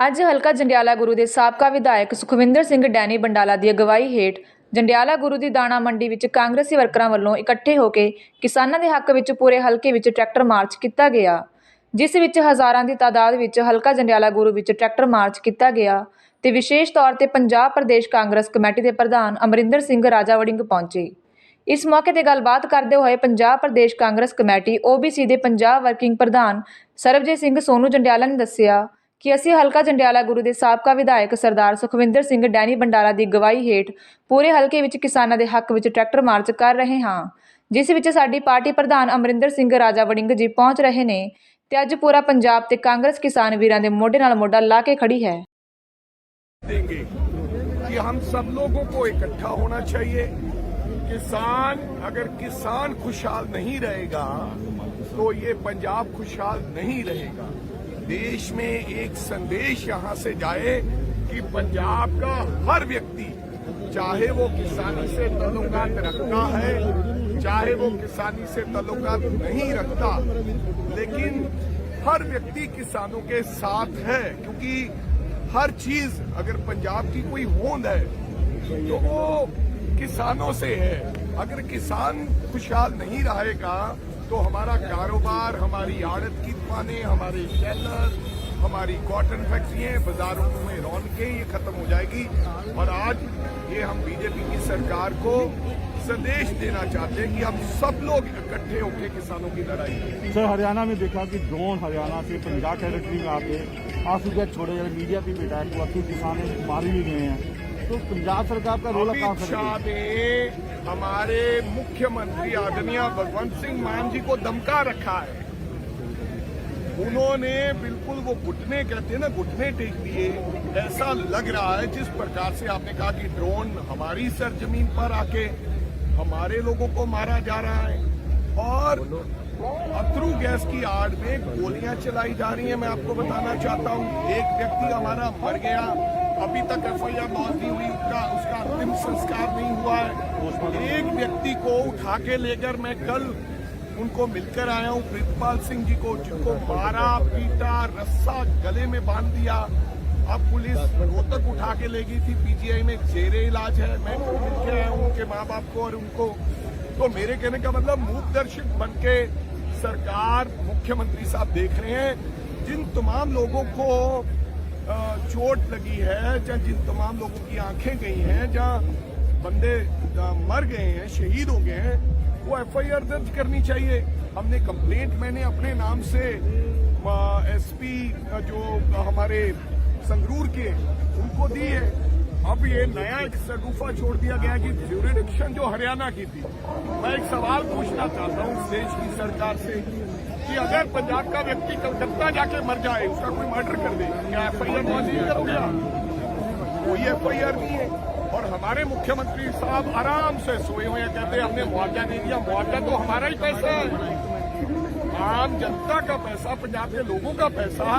ਅੱਜ ਹਲਕਾ ਜੰਡਿਆਲਾ ਗੁਰੂ ਦੇ ਸਾਬਕਾ ਵਿਧਾਇਕ ਸੁਖਵਿੰਦਰ ਸਿੰਘ ਡੈਨੀ ਬੰਡਾਲਾ ਦੀ ਅਗਵਾਈ ਹੇਠ ਜੰਡਿਆਲਾ ਗੁਰੂ ਦੀ ਦਾਣਾ ਮੰਡੀ ਵਿੱਚ ਕਾਂਗਰਸੀ ਵਰਕਰਾਂ ਵੱਲੋਂ ਇਕੱਠੇ ਹੋ ਕੇ ਕਿਸਾਨਾਂ ਦੇ ਹੱਕ ਵਿੱਚ ਪੂਰੇ ਹਲਕੇ ਵਿੱਚ ਟਰੈਕਟਰ ਮਾਰਚ ਕੀਤਾ ਗਿਆ, ਜਿਸ ਵਿੱਚ ਹਜ਼ਾਰਾਂ ਦੀ ਤਾਦਾਦ ਵਿੱਚ ਹਲਕਾ ਜੰਡਿਆਲਾ ਗੁਰੂ ਵਿੱਚ ਟਰੈਕਟਰ ਮਾਰਚ ਕੀਤਾ ਗਿਆ ਤੇ ਵਿਸ਼ੇਸ਼ ਤੌਰ ਤੇ ਪੰਜਾਬ ਪ੍ਰਦੇਸ਼ ਕਾਂਗਰਸ ਕਮੇਟੀ ਦੇ ਪ੍ਰਧਾਨ ਅਮਰਿੰਦਰ ਸਿੰਘ ਰਾਜਾ ਵੜਿੰਗ ਪਹੁੰਚੇ। ਇਸ ਮੌਕੇ ਤੇ ਗੱਲਬਾਤ ਕਰਦੇ ਹੋਏ ਪੰਜਾਬ ਪ੍ਰਦੇਸ਼ ਕਾਂਗਰਸ ਕਮੇਟੀ OBC ਦੇ ਪੰਜਾਬ ਵਰਕਿੰਗ ਪ੍ਰਧਾਨ ਸਰਬਜੀਤ ਸਿੰਘ ਸੋਨੂ ਜੰਡਿਆਲਾ ਨੇ ਦੱਸਿਆ ਕਿ ਅਸੀਂ ਹਲਕਾ ਜੰਡਿਆਲਾ ਗੁਰੂ ਦੇ ਸਾਬਕਾ ਵਿਧਾਇਕ ਸਰਦਾਰ ਸੁਖਵਿੰਦਰ ਸਿੰਘ ਡੈਨੀ ਬੰਡਾਲਾ ਦੀ ਅਗਵਾਈ ਹੇਠ ਪੂਰੇ ਹਲਕੇ ਵਿੱਚ ਕਿਸਾਨਾਂ ਦੇ ਹੱਕ ਵਿੱਚ ਟਰੈਕਟਰ ਮਾਰਚ ਕਰ ਰਹੇ ਹਾਂ ਜਿਸ ਵਿੱਚ ਸਾਡੀ ਪਾਰਟੀ ਪ੍ਰਧਾਨ ਅਮਰਿੰਦਰ ਸਿੰਘ ਰਾਜਾ ਵੜਿੰਗ ਜੀ ਪਹੁੰਚ ਰਹੇ ਨੇ ਤੇ ਅੱਜ ਪੂਰਾ ਪੰਜਾਬ ਤੇ ਕਾਂਗਰਸ ਕਿਸਾਨ ਵੀਰਾਂ ਦੇ ਮੋਢੇ ਨਾਲ ਮੋਢਾ ਲਾ ਕੇ ਖੜੀ ਹੈ देंगे कि हम सब लोगों को इकट्ठा होना चाहिए किसान अगर किसान खुशहाल नहीं रहेगा तो ये पंजाब खुशहाल नहीं रहेगा देश में एक संदेश यहाँ से जाए कि पंजाब का हर व्यक्ति, चाहे वो किसानी से ताल्लुकात रखता है, चाहे वो किसानी से ताल्लुकात नहीं रखता, लेकिन हर व्यक्ति किसानों के साथ है, क्योंकि हर चीज़ अगर पंजाब की कोई होंद है तो वो किसानों से है। अगर किसान खुशहाल नहीं रहेगा तो हमारा कारोबार, हमारी आड़त की दुकानें, हमारे टेलर हमारी कॉटन फैक्ट्रियाँ बाजारों में रौनकें, ये खत्म हो जाएगी। और आज ये हम बीजेपी की सरकार को संदेश देना चाहते हैं कि हम सब लोग इकट्ठे होकर किसानों की लड़ाई सर, हरियाणा में देखा कि ड्रोन हरियाणा से पंजाब टेरिटरी में आके, आँसू गैस छोड़े जा मीडिया भी हुआ कि किसान मारे भी गए हैं। तो पंजाब सरकार का रोल अमित शाह ने हमारे मुख्यमंत्री आदरणीय भगवंत सिंह मान जी को दमका रखा है। उन्होंने बिल्कुल वो घुटने कहते हैं ना घुटने टेक दिए। ऐसा लग रहा है जिस प्रकार से आपने कहा कि ड्रोन हमारी सरजमीन पर आके हमारे लोगों को मारा जा रहा है। और अथरू गैस की आड़ में गोलियाँ चलाई जा रही हैं मैं आपको बताना चाहता हूँ। एक व्यक्ति हमारा मर गया। अभी तक एफ़ आई आर लॉन्च नहीं हुई उसका उसका अंतिम संस्कार नहीं हुआ है। एक व्यक्ति को उठा के लेकर मैं कल उनको मिलकर आया हूँ, प्रीतपाल सिंह जी को, जिनको मारा, पीटा, रस्सा, गले में बाँध दिया। अब पुलिस रोहतक उठा के ले गई थी, पीजीआई में जेरे इलाज है। मैं मिल के आया हूँ, उनके माँ बाप को और उनको। तो मेरे कहने का मतलब मूक दर्शक बन के सरकार, मुख्यमंत्री साहब देख रहे हैं। जिन तमाम लोगों को चोट लगी है या जिन तमाम लोगों की आँखें गई हैं, जहाँ बंदे मर गए हैं, शहीद हो गए हैं, वो एफआईआर दर्ज करनी चाहिए। हमने कंप्लेंट मैंने अपने नाम से एसपी जो हमारे संगरूर के उनको दी है। अब ये नया एक सगुफा छोड़ दिया गया कि ज्यूरिडिक्शन जो हरियाणा की थी। मैं एक सवाल पूछना चाहता हूँ देश की सरकार से। कि अगर पंजाब का व्यक्ति कलकत्ता जाके मर जाए, उसका कोई मर्डर कर दे, क्या एफ़ आई आर नहीं करोगे? कोई एफ़ आई आर नहीं है और हमारे मुख्यमंत्री साहब आराम से सोए हुए कहते हमने मुआवजा नहीं दिया, मुआवजा तो हमारा ही पैसा है आम जनता का पैसा पंजाब के लोगों का पैसा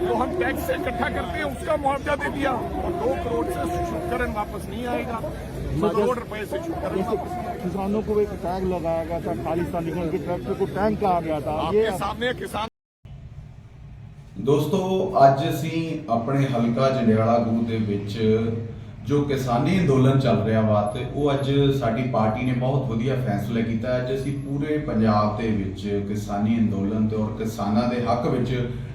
जो हम टैक्स से इकट्ठा करते हैं उसका मुआवजा दे दिया और दो करोड़ से शुभकरण वापस नहीं आएगा दो करोड़ रुपए से शुभकरण वापस नहीं आएगा किसानों को एक टैग लगाया गया था खालिस्तानी को उनके ट्रैक्टर को टैंक कहा गया था ये आपके सामने किसान ਦੋਸਤੋ ਅੱਜ ਅਸੀਂ ਆਪਣੇ ਹਲਕਾ ਜੰਡਿਆਲਾ ਗੁਰੂ ਦੇ ਵਿੱਚ ਜੋ ਕਿਸਾਨੀ ਅੰਦੋਲਨ ਚੱਲ ਰਿਹਾ ਵਾ ਤੇ ਉਹ ਅੱਜ ਸਾਡੀ ਪਾਰਟੀ ਨੇ ਬਹੁਤ ਵਧੀਆ ਫੈਸਲਾ ਕੀਤਾ। ਅੱਜ ਅਸੀਂ ਪੂਰੇ ਪੰਜਾਬ ਦੇ ਵਿੱਚ ਕਿਸਾਨੀ ਅੰਦੋਲਨ ਤੇ ਔਰ ਕਿਸਾਨਾਂ ਦੇ ਹੱਕ ਵਿੱਚ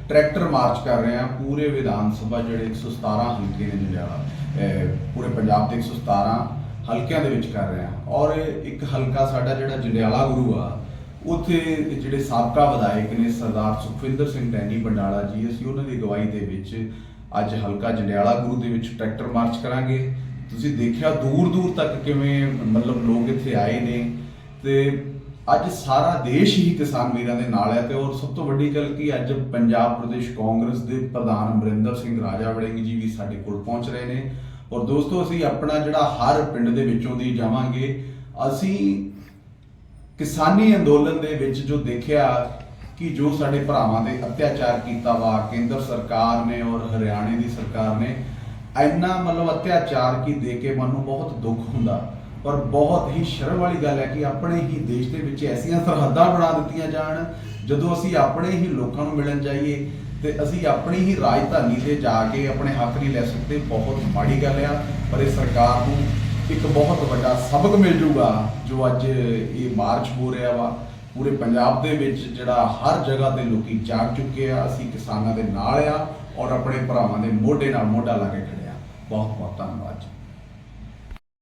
ਟਰੈਕਟਰ ਮਾਰਚ ਕਰ ਰਹੇ ਹਾਂ। ਪੂਰੇ ਵਿਧਾਨ ਸਭਾ ਜਿਹੜੇ 117 ਹਲਕੇ ਨੇ ਜੰਡਿਆਲਾ ਪੂਰੇ ਪੰਜਾਬ ਦੇ 117 ਹਲਕਿਆਂ ਦੇ ਵਿੱਚ ਕਰ ਰਹੇ ਹਾਂ। ਔਰ ਇੱਕ ਹਲਕਾ ਸਾਡਾ ਜਿਹੜਾ ਜੰਡਿਆਲਾ ਗੁਰੂ ਆ, ਉੱਥੇ ਜਿਹੜੇ ਸਾਬਕਾ ਵਿਧਾਇਕ ਨੇ ਸਰਦਾਰ ਸੁਖਵਿੰਦਰ ਸਿੰਘ ਡੈਨੀ ਬੰਡਾਲਾ ਜੀ, ਅਸੀਂ ਉਹਨਾਂ ਦੀ ਅਗਵਾਈ ਦੇ ਵਿੱਚ ਅੱਜ ਹਲਕਾ ਜੰਡਿਆਲਾ ਗੁਰੂ ਦੇ ਵਿੱਚ ਟਰੈਕਟਰ ਮਾਰਚ ਕਰਾਂਗੇ। ਤੁਸੀਂ ਦੇਖਿਆ ਦੂਰ ਦੂਰ ਤੱਕ ਕਿਵੇਂ ਮਤਲਬ ਲੋਕ ਇੱਥੇ ਆਏ ਨੇ ਤੇ ਅੱਜ ਸਾਰਾ ਦੇਸ਼ ਹੀ ਕਿਸਾਨ ਵੀਰਾਂ ਦੇ ਨਾਲ ਹੈ ਤੇ ਔਰ ਸਭ ਤੋਂ ਵੱਡੀ ਗੱਲ ਕਿ, ਅੱਜ ਪੰਜਾਬ ਪ੍ਰਦੇਸ਼ ਕਾਂਗਰਸ ਦੇ ਪ੍ਰਧਾਨ ਅਮਰਿੰਦਰ ਸਿੰਘ ਰਾਜਾ ਵੜਿੰਗ ਜੀ ਵੀ ਸਾਡੇ ਕੋਲ ਪਹੁੰਚ ਰਹੇ ਨੇ। ਔਰ ਦੋਸਤੋ, ਅਸੀਂ ਆਪਣਾ ਜਿਹੜਾ ਹਰ ਪਿੰਡ ਦੇ ਵਿੱਚੋਂ ਦੀ ਜਾਵਾਂਗੇ। ਅਸੀਂ ਕਿਸਾਨੀ ਅੰਦੋਲਨ ਦੇ ਵਿੱਚ ਜੋ ਦੇਖਿਆ ਕਿ ਜੋ ਸਾਡੇ ਭਰਾਵਾਂ ਦੇ ਅਤਿਆਚਾਰ ਕੀਤਾ ਵਾ, ਕੇਂਦਰ ਸਰਕਾਰ ਨੇ ਔਰ ਹਰਿਆਣੇ ਦੀ ਸਰਕਾਰ ਨੇ, ਇੰਨਾ ਮਤਲਬ ਅਤਿਆਚਾਰ ਕੀ ਦੇ ਕੇ ਮਨ ਨੂੰ ਬਹੁਤ ਦੁੱਖ ਹੁੰਦਾ। ਪਰ ਬਹੁਤ ਹੀ ਸ਼ਰਮ ਵਾਲੀ ਗੱਲ ਹੈ ਕਿ ਆਪਣੇ ਹੀ ਦੇਸ਼ ਦੇ ਵਿੱਚ ਐਸੀਆਂ ਸਰਹੱਦਾਂ ਬਣਾ ਦਿੱਤੀਆਂ ਜਾਣ, ਜਦੋਂ ਅਸੀਂ ਆਪਣੇ ਹੀ ਲੋਕਾਂ ਨੂੰ ਮਿਲਣ ਜਾਈਏ ਤੇ ਅਸੀਂ ਆਪਣੀ ਹੀ ਰਾਜਧਾਨੀ ਤੇ ਜਾ ਕੇ ਆਪਣੇ ਹੱਕ ਨਹੀਂ ਲੈ ਸਕਦੇ, ਬਹੁਤ ਮਾੜੀ ਗੱਲ ਆ। ਪਰ ਇਹ ਸਰਕਾਰ ਨੂੰ ਇੱਕ ਬਹੁਤ ਵੱਡਾ ਸਬਕ ਮਿਲ ਜੂਗਾ, ਜੋ ਅੱਜ ਇਹ ਮਾਰਚ ਹੋ ਰਿਹਾ ਵਾ। ਪੂਰੇ ਪੰਜਾਬ ਦੇ ਵਿੱਚ ਜਿਹੜਾ ਹਰ ਜਗ੍ਹਾ ਤੇ ਲੋਕੀ ਜਾਗ ਚੁੱਕੇ ਆ, ਅਸੀਂ ਕਿਸਾਨਾਂ ਦੇ ਨਾਲ ਆ ਔਰ ਆਪਣੇ ਭਰਾਵਾਂ ਦੇ ਮੋਢੇ ਨਾਲ ਮੋਢਾ ਲਾ ਕੇ ਖੜੇ ਆ। ਬਹੁਤ ਬਹੁਤ ਧੰਨਵਾਦ ਜੀ।